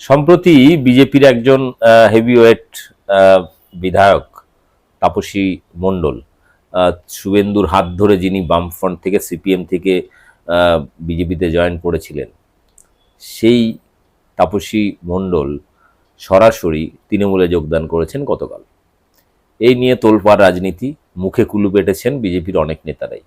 সম্প্রতি বিজেপির একজন হেভিওয়েট বিধায়ক, তাপসী মণ্ডল শুভেন্দুর হাত ধরে যিনি বামফ্রন্ট থেকে, সিপিএম থেকে বিজেপিতে জয়েন করেছিলেন, সেই তাপসী মণ্ডল সরাসরি তৃণমূলে যোগদান করেছেন গতকাল। এই নিয়ে তোলপাড় রাজনীতি, মুখে কুলু পেটেছেন বিজেপির অনেক নেতারাই।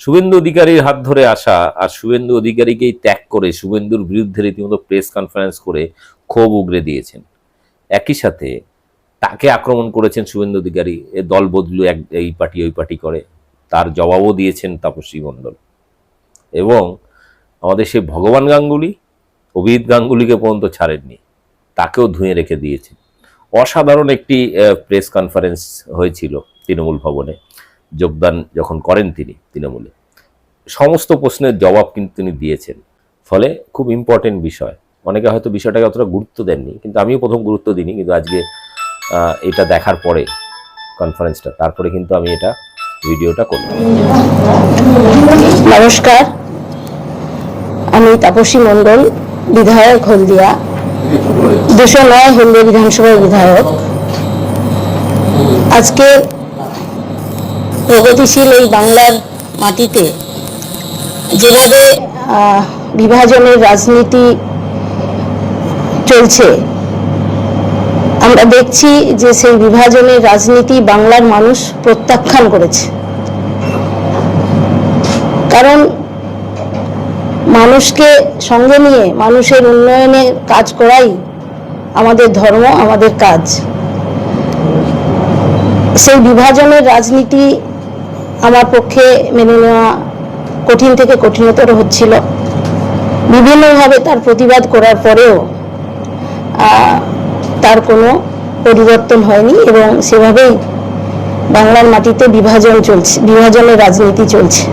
শুভেন্দু অধিকারীর হাত ধরে আসা আর শুভেন্দু অধিকারীকেই ত্যাগ করে শুভেন্দুর বিরুদ্ধে রীতিমতো প্রেস কনফারেন্স করে ক্ষোভ উগরে দিয়েছেন। একই সাথে তাকে আক্রমণ করেছেন শুভেন্দু অধিকারী, এ দল বদলু এক, এই পার্টি ওই পার্টি করে। তার জবাবও দিয়েছেন তাপসী মণ্ডল। এবং আমাদের সেই ভগবান গাঙ্গুলি, অভিজিৎ গাঙ্গুলিকে পর্যন্ত ছাড়েননি, তাকেও ধুয়ে রেখে দিয়েছেন। অসাধারণ একটি প্রেস কনফারেন্স হয়েছিল তৃণমূল ভবনে। যোগদান যখন করেন তিনি, তৃণমূলে। সমস্ত প্রশ্নের জবাব কিন্তু তিনি দিয়েছেন। ফলে খুব ইম্পর্টেন্ট বিষয়। অনেকে হয়তো বিষয়টাকে অতটা গুরুত্ব দেননি, কিন্তু আমিও প্রথম গুরুত্ব দিইনি, কিন্তু আজকে এটা দেখার পরে কনফারেন্সটা তারপরে কিন্তু আমি এটা ভিডিওটা করলাম নমস্কার। আমি তাপসী মণ্ডল, বিধায়ক হলদিয়া, দুশো নয় হলদিয়া বিধানসভার বিধায়ক। আজকে প্রগতিশীল এই বাংলার মাটিতে, যেভাবে বিভাজনের রাজনীতি চলছে, আমরা দেখছি যে সেই বিভাজনের রাজনীতি বাংলার মানুষ প্রত্যাখ্যান করেছে। কারণ, মানুষকে সঙ্গে নিয়ে, মানুষের উন্নয়নে কাজ করাই আমাদের ধর্ম, আমাদের কাজ। সেই বিভাজনের রাজনীতি আমার পক্ষে মেনে নেওয়া কঠিন থেকে কঠিনতর হচ্ছিল। বিভিন্নভাবে তার প্রতিবাদ করার পরেও তার কোনো পরিবর্তন হয়নি এবং সেভাবেই বাংলার মাটিতে বিভাজন চলছে, বিভাজনের রাজনীতি চলছে।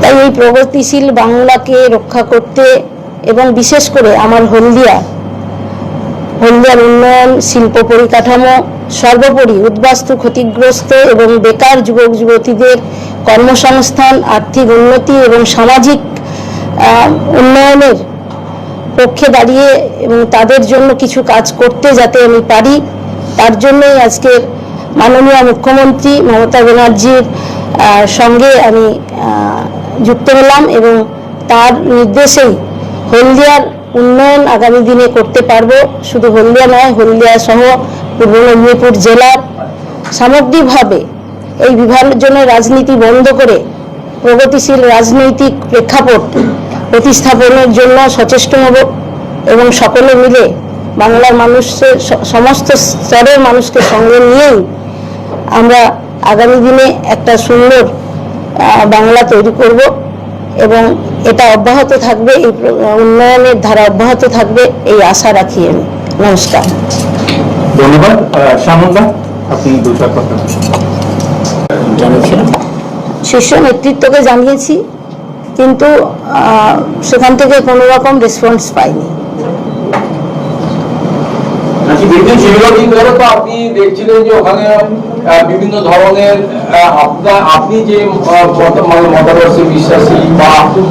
তাই এই প্রগতিশীল বাংলাকে রক্ষা করতে এবং বিশেষ করে আমার হলদিয়া, হলদিয়ার উন্নয়ন, শিল্প পরিকাঠামো সর্বোপরি উদ্বাস্তু ক্ষতিগ্রস্ত এবং বেকার যুবক যুবতীদের কর্মসংস্থান, আর্থিক উন্নতি এবং সামাজিক উন্নয়নের পক্ষে দাঁড়িয়ে এবং তাদের জন্য কিছু কাজ করতে যাতে আমি পারি, তার জন্যই আজকের মাননীয় মুখ্যমন্ত্রী মমতা ব্যানার্জির সঙ্গে আমি যুক্ত হলাম এবং তার নির্দেশেই হলদিয়ার উন্নয়ন আগামী দিনে করতে পারব। শুধু হলদিয়া নয়, হলদিয়া সহ পূর্ব মেদিনীপুর জেলার সামগ্রিকভাবে এই বিভাজনের রাজনীতি বন্ধ করে প্রগতিশীল রাজনৈতিক প্রেক্ষাপট প্রতিস্থাপনের জন্য সচেষ্ট হব এবং সকলে মিলে বাংলার মানুষের সমস্ত স্তরের মানুষকে সঙ্গে নিয়েই আমরা আগামী দিনে একটা সুন্দর বাংলা তৈরি করব এবং এটা অব্যাহত থাকবে, এই উন্নয়নের ধারা অব্যাহত থাকবে, এই আশা রাখি আমি। নমস্কার। ধন্যবাদ। শ্যামলদা আপনি দু চার কথা জানিয়েছিলাম শীর্ষ নেতৃত্বকে জানিয়েছি কিন্তু সেখান থেকে কোনো রকম রেসপন্স পাইনি। তো আপনি দেখছিলেন যে ওখানে আহ, বিভিন্ন ধরনের আহ, আপনার আপনি যে মতাদর্শে বিশ্বাসী বা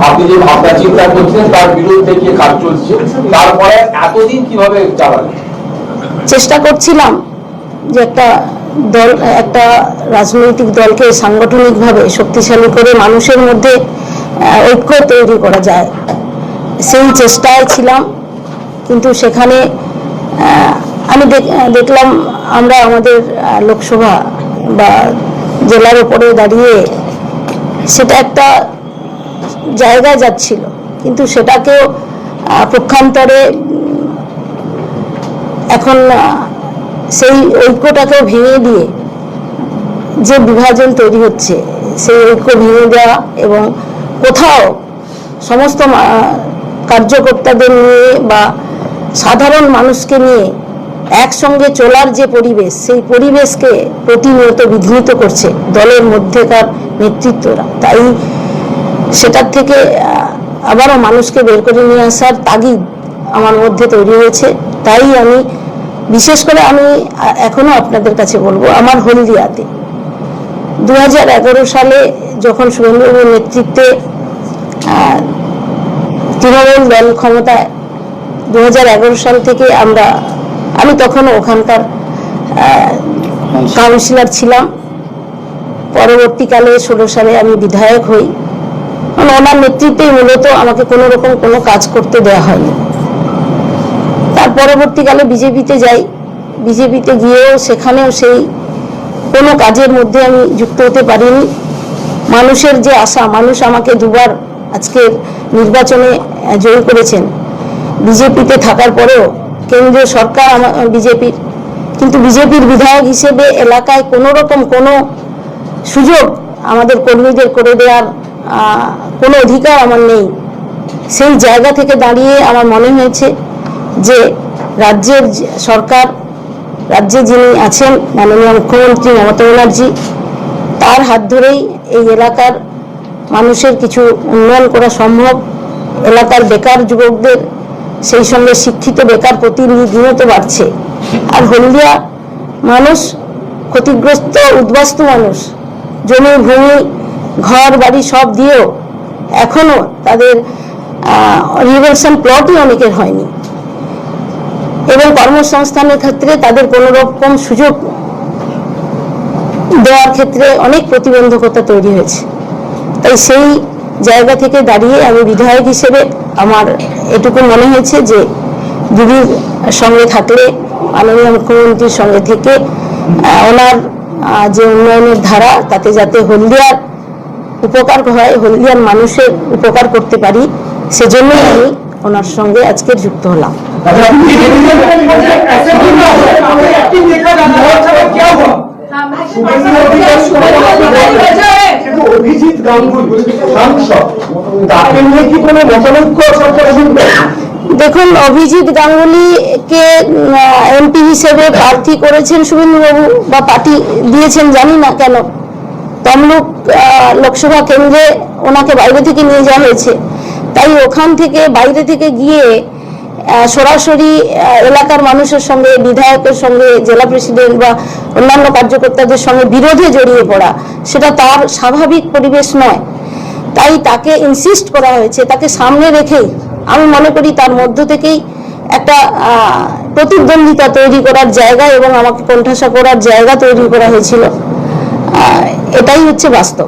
আপনি যে ভাবনা চিন্তা করছেন তার বিরুদ্ধে গিয়ে কাজ চলছে তারপরে এতদিন কীভাবে চালালেন? চেষ্টা করছিলাম যে একটা দল, একটা রাজনৈতিক দলকে সাংগঠনিকভাবে শক্তিশালী করে মানুষের মধ্যে ঐক্য তৈরি করা যায়। সেই চেষ্টায় ছিলাম, কিন্তু সেখানে আমি দেখ- দেখলাম আমরা আমাদের লোকসভা বা জেলার উপরে দাঁড়িয়ে সেটা একটা জায়গায় যাচ্ছিল। কিন্তু সেটাকেও পক্ষান্তরে এখন সেই ঐক্যটাকে ভেঙে দিয়ে যে বিভাজন তৈরি হচ্ছে, সেই ঐক্য ভেঙে দেওয়া এবং কোথাও সমস্ত কার্যকর্তাদের নিয়ে বা সাধারণ মানুষকে নিয়ে একসঙ্গে চলার যে পরিবেশ, সেই পরিবেশকে প্রতিনিয়ত বিঘ্নিত করছে দলের মধ্যেকার নেতৃত্বরা। তাই সেটার থেকে আবারও মানুষকে বের করে নিয়ে আসার তাগিদ আমার মধ্যে তৈরি হয়েছে। তাই আমি বিশেষ করে আমি এখনও আপনাদের কাছে বলব আমার হলদিয়াতে দু হাজার এগারো সালে যখন শুভেন্দুবাবুর নেতৃত্বে তৃণমূল দল ক্ষমতায় দু হাজার এগারো সাল থেকে আমরা আমি তখন ওখানকার কাউন্সিলর ছিলাম। পরবর্তীকালে ষোলো সালে আমি বিধায়ক হই। মানে ওনার নেতৃত্বেই মূলত আমাকে কোনো রকম কোনো কাজ করতে দেওয়া হয়নি। পরবর্তীকালে বিজেপিতে যাই, বিজেপিতে গিয়েও সেখানেও সেই কোনো কাজের মধ্যে আমি যুক্ত হতে পারিনি। মানুষের যে আশা, মানুষ আমাকে দুবার আজকে নির্বাচনে জয়ী করেছেন। বিজেপিতে থাকার পরেও কেন্দ্রীয় সরকার আমার বিজেপির, কিন্তু বিজেপির বিধায়ক হিসেবে এলাকায় কোনো রকম কোনো সুযোগ আমাদের কর্মীদের করে দেওয়ার কোনো অধিকার আমার নেই। সেই জায়গা থেকে দাঁড়িয়ে আমার মনে হয়েছে যে রাজ্যের সরকার, রাজ্যে যিনি আছেন মাননীয় মুখ্যমন্ত্রী মমতা ব্যানার্জি, তার হাত ধরেই এই এলাকার মানুষের কিছু উন্নয়ন করা সম্ভব। এলাকার বেকার যুবকদের সেই সঙ্গে শিক্ষিত বেকার প্রতিনিধিও তো বাড়ছে। আর হলদিয়া মানুষ, ক্ষতিগ্রস্ত, উদ্বাস্ত মানুষ, জমি, ভূমি, ঘর, বাড়ি সব দিয়েও এখনও তাদের রিভেনশন প্লটই অনেকের হয়নি। এবং কর্মসংস্থানের ক্ষেত্রে তাদের কোনো রকম সুযোগ দেওয়ার ক্ষেত্রে অনেক প্রতিবন্ধকতা তৈরি হয়েছে। তাই সেই জায়গা থেকে দাঁড়িয়ে আমি বিধায়ক হিসেবে আমার এটুকু মনে হয়েছে যে দিদির সঙ্গে থাকলে, মাননীয় মুখ্যমন্ত্রীর সঙ্গে থেকে ওনার যে উন্নয়নের ধারা, তাতে যাতে হলদিয়ার উপকার হয়, হলদিয়ার মানুষের উপকার করতে পারি, সেজন্যই আমি ওনার সঙ্গে আজকে যুক্ত হলাম। অভিজিৎ গাঙ্গুলি সাংসদ তাকে দেখুন, অভিজিৎ গাঙ্গুলিকে এমপি হিসেবে প্রার্থী করেছেন শুভেন্দুবাবু বা পার্টি দিয়েছেন, জানি না কেন। তমলুক লোকসভা কেন্দ্রে ওনাকে বাইরে থেকে নিয়ে যাওয়া হয়েছে। তাই ওখান থেকে বাইরে থেকে গিয়ে সরাসরি এলাকার মানুষের সঙ্গে বিধায়কের সঙ্গে জেলা প্রেসিডেন্ট বা অন্যান্য কার্যকর্তাদের সঙ্গে বিরোধে জড়িয়ে পড়া সেটা তার স্বাভাবিক পরিবেশ নয় তাই তাকে ইনসিস্ট করা হয়েছে তাকে সামনে রেখেই আমি মনে করি তার মধ্য থেকেই একটা প্রতিদ্বন্দ্বিতা তৈরি করার জায়গা এবং আমাকে কোণঠাসা করার জায়গা তৈরি করা হয়েছিল এটাই হচ্ছে বাস্তব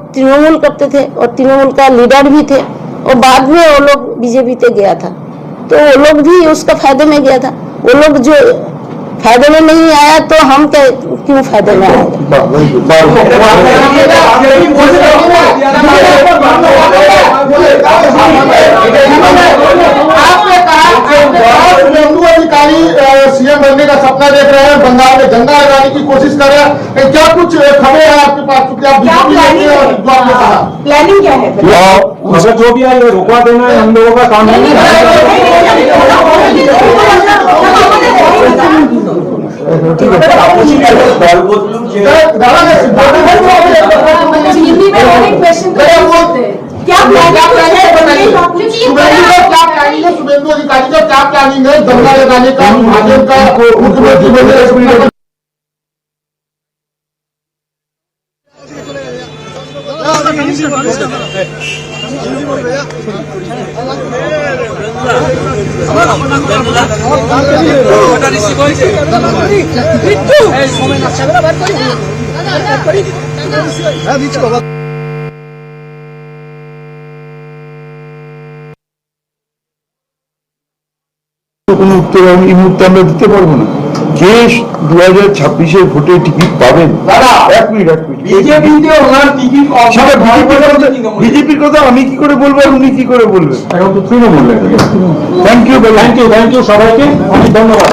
तृणमूल करते थे और तृणमूल का लीडर भी थे और बाद में वो लोग बीजेपी पे गया था तो वो लोग भी उसका फ़ायदे में गया था वो लोग जो फ़ायदे में नहीं आया तो हम क्या क्यों फ़ायदे में अधिकारी सीएम बनने का सपना देख रहे हैं बंगाल में झंडा लगाने की कोशिश कर रहे हैं क्या कुछ खबरें हैं आपके पास क्योंकि आप बीजेपी प्लानिंग क्या है? जो भी है ये रुकवा देना है हम लोगों का काम क्या प्लानिंग पानी में गंगा लगाने का महादेव का मुख्यमंत्री হ্যাঁ দিচ্ছি বাবা কোনো উত্তর আমি এই মুহূর্তে আমরা দিতে পারব না কে দু হাজার ছাব্বিশের ভোটে টিকিট পাবেন এক মিনিট এক মিনিট বিজেপির কথা আমি কি করে বলব আর উনি কি করে বলবেন এখন তো Trinamool thank you thank you thank you সবাইকে অনেক ধন্যবাদ